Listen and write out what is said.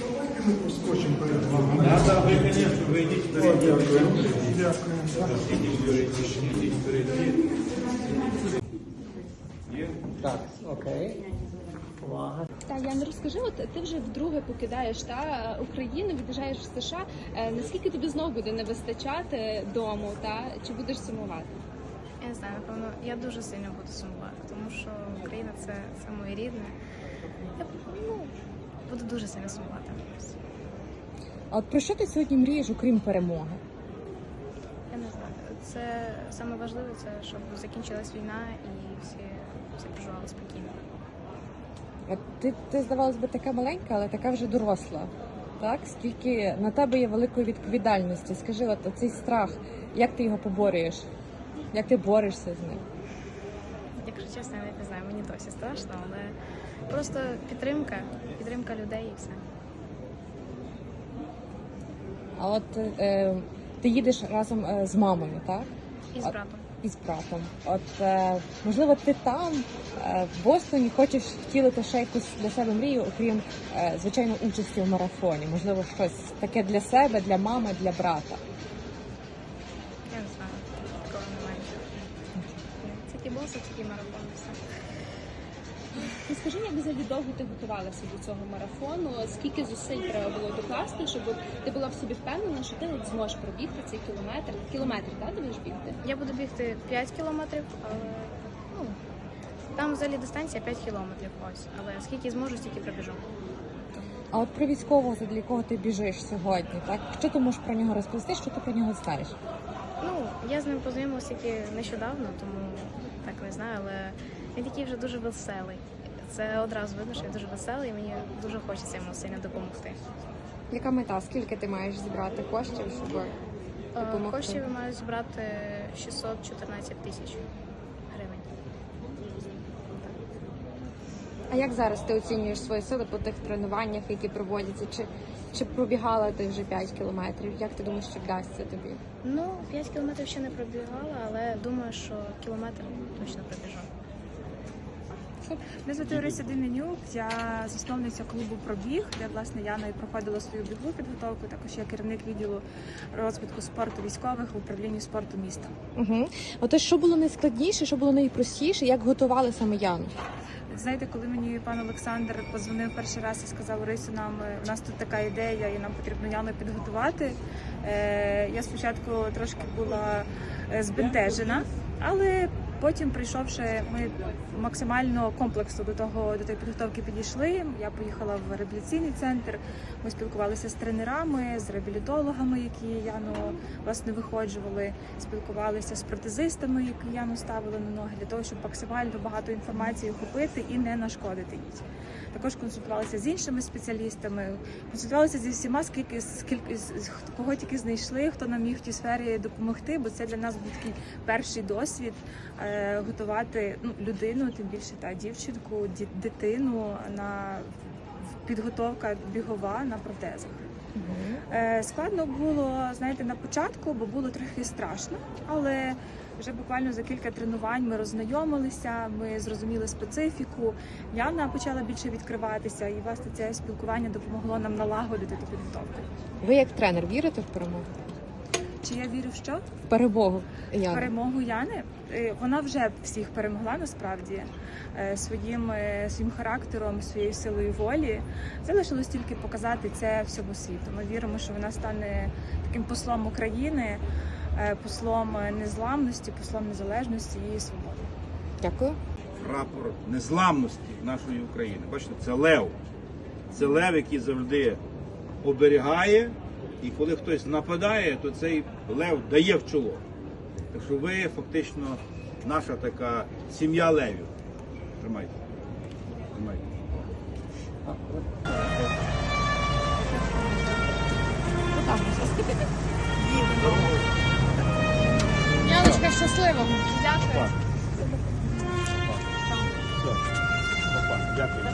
Давайте ми проскочимо перед вами. Да, да, ви, йдіть вперед. Ідіть вперед. Є? Так, окей. Увага. Та Яна, розкажи, от ти вже вдруге покидаєш та Україну, від'їжджаєш в США. Е, Наскільки тобі знов буде не вистачати дому, та чи будеш сумувати? Я не знаю, напевно, я дуже сильно буду сумувати, тому що Україна це, це моє рідне. Я ну, буду дуже сильно сумувати. А от про що ти сьогодні мрієш, окрім перемоги? Я не знаю. Це саме важливе, це щоб закінчилась війна і всі, всі проживали спокійно. От ти, ти здавалось би, така маленька, але така вже доросла. Так? Скільки на тебе є великої відповідальності? Скажи, от цей страх, як ти його поборюєш? Як ти борешся з ним? Якщо чесно, я навіть не знаю, мені досі страшно, але просто підтримка, підтримка людей і все. А от е, ти їдеш разом е, з мамою, так? І з братом. І з братом. От е, можливо, ти там, е, в Бостоні, хочеш втілити ще якусь для себе мрію, окрім е, звичайно участі в марафоні. Можливо, щось таке для себе, для мами, для брата. Я не знаю. Марафон, і все. Скажи, як взагалі довго ти готувалася до цього марафону? Скільки зусиль треба було докласти, щоб ти була в собі впевнена, що ти от зможеш пробігти цей кілометр? Кілометр, так, ти будеш бігти? Я буду бігти 5 кілометрів, але ну, там взагалі дистанція 5 кілометрів ось. Але скільки зможу, стільки пробіжу. А от про військового, для якого ти біжиш сьогодні, так що ти можеш про нього розповісти? Що ти про нього знаєш? Ну, я з ним познайомилася тільки нещодавно, тому так не знаю, але він такий вже дуже веселий. Це одразу видно, що він дуже веселий, і мені дуже хочеться йому сильно допомогти. Яка мета? Скільки ти маєш зібрати коштів, щоб Е, Допомогти. Коштів я маю збирати 614 тисяч гривень. А як зараз ти оцінюєш свої сили по тих тренуваннях, які проводяться? Чи, чи пробігала ти вже 5 кілометрів? Як ти думаєш, що вдасться тобі? Ну, 5 кілометрів ще не пробігала, але думаю, що кілометр точно пробіжу. Мене звати Орися Дем'янюк, я засновниця клубу Пробіг, де власне Яна і проходила свою бігову підготовку. Також я керівник відділу розвитку спорту військових в управлінні спорту міста. Угу. Отож, що було найскладніше, що було найпростіше, як готували саме Яну? Знаєте, коли мені пан Олександр позвонив перший раз і сказав Рисю, нам у нас тут така ідея, і нам потрібно Яну підготувати. Е, я спочатку трошки була е, збентежена, але потім, прийшовши, ми максимально комплексно до того до тієї підготовки підійшли. Я поїхала в реабілітаційний центр. Ми спілкувалися з тренерами, з реабілітологами, які Яну власне виходжували, спілкувалися з протезистами, які Яну ставили на ноги, для того, щоб максимально багато інформації охопити і не нашкодити їй. Також консультувалися з іншими спеціалістами, консультувалися зі всіма, скільки скільки кого тільки знайшли, хто нам міг в тій сфері допомогти, бо це для нас був такий перший досвід е, готувати ну, людину, тим більше та дівчинку, ді- дитину на підготовка бігова на протезах. Е, Складно було, знаєте, на початку, бо було трохи страшно, але вже буквально за кілька тренувань ми роззнайомилися, ми зрозуміли специфіку. Яна почала більше відкриватися, і власне це спілкування допомогло нам налагодити ту підготовку. Ви як тренер вірите в перемогу? Чи я вірю в що? В перемогу Яни? перемогу Яни. Е, Вона вже всіх перемогла насправді е, своїм, е, своїм характером, своєю силою волі. Залишилось тільки показати це всьому світу. Ми віримо, що вона стане таким послом України, послом незламності, послом незалежності і свободи. Дякую. Прапор незламності нашої України. Бачите, це лев. Це лев, який завжди оберігає, і коли хтось нападає, то цей лев дає в чоло. Так що ви фактично наша така сім'я левів. Тримайте. Тримайте. Яночка, щасливо! Все. Опа. Дякую.